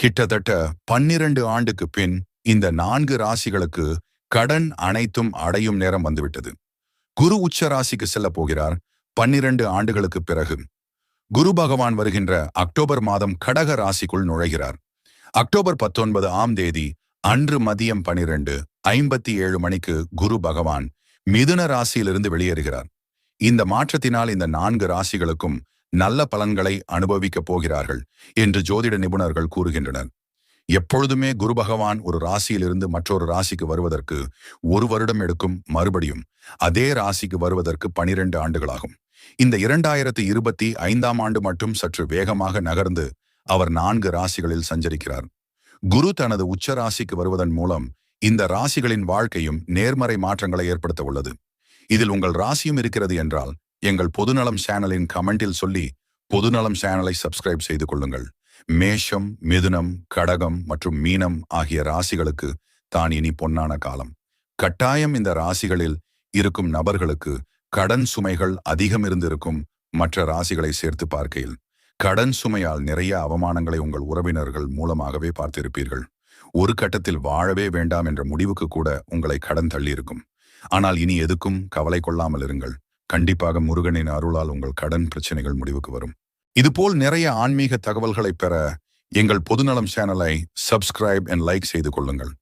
கிட்டத்தட்ட பன்னிரண்டு ஆண்டுக்கு பின் இந்த நான்கு ராசிகளுக்கு கடன் அனைத்தும் அடையும் நேரம் வந்துவிட்டது. குரு உச்ச ராசிக்கு செல்ல போகிறார். பன்னிரண்டு ஆண்டுகளுக்கு பிறகு. குரு பகவான் வருகின்ற அக்டோபர் மாதம் கடக ராசிக்குள் நுழைகிறார். அக்டோபர் பத்தொன்பது ஆம் தேதி அன்று மதியம் பனிரெண்டு ஐம்பத்தி ஏழு மணிக்கு குரு பகவான் மிதுன ராசியிலிருந்து வெளியேறுகிறார். இந்த மாற்றத்தினால் இந்த நான்கு ராசிகளுக்கும் நல்ல பலன்களை அனுபவிக்கப் போகிறார்கள் என்று ஜோதிட நிபுணர்கள் கூறுகின்றனர். எப்பொழுதுமே குரு பகவான் ஒரு ராசியிலிருந்து மற்றொரு ராசிக்கு வருவதற்கு ஒரு வருடம் எடுக்கும் மறுபடியும் அதே ராசிக்கு வருவதற்கு பனிரெண்டு ஆண்டுகளாகும். இந்த இரண்டாயிரத்தி இருபத்தி ஐந்தாம் ஆண்டு மட்டும் சற்று வேகமாக நகர்ந்து அவர் நான்கு ராசிகளில் சஞ்சரிக்கிறார். குரு தனது உச்ச ராசிக்கு வருவதன் மூலம் இந்த ராசிகளின் வாழ்க்கையும் நேர்மறை மாற்றங்களை ஏற்படுத்த உள்ளது. இதில் உங்கள் ராசியும் இருக்கிறது என்றால் எங்கள் பொதுநலம் சேனலின் கமெண்டில் சொல்லி பொதுநலம் சேனலை சப்ஸ்கிரைப் செய்து கொள்ளுங்கள். மேஷம் மிதுனம் கடகம் மற்றும் மீனம் ஆகிய ராசிகளுக்கு தான் இனி பொன்னான காலம். கட்டாயம் இந்த ராசிகளில் இருக்கும் நபர்களுக்கு கடன் சுமைகள் அதிகம் இருந்திருக்கும் மற்ற ராசிகளை சேர்த்து பார்க்கையில். கடன் சுமையால் நிறைய அவமானங்களை உங்கள் உறவினர்கள் மூலமாகவே பார்த்திருப்பீர்கள். ஒரு கட்டத்தில் வாழவே வேண்டாம் என்ற முடிவுக்கு கூட உங்களை கடன் தள்ளியிருக்கும். ஆனால் இனி எதுக்கும் கவலை கொள்ளாமல் இருங்கள். கண்டிப்பாக முருகனின் அருளால் உங்கள் கடன் பிரச்சனைகள் முடிவுக்கு வரும். இதுபோல் நிறைய ஆன்மீக தகவல்களை பெற எங்கள் பொதுநலம் சேனலை சப்ஸ்கிரைப் அண்ட் லைக் செய்து கொள்ளுங்கள்.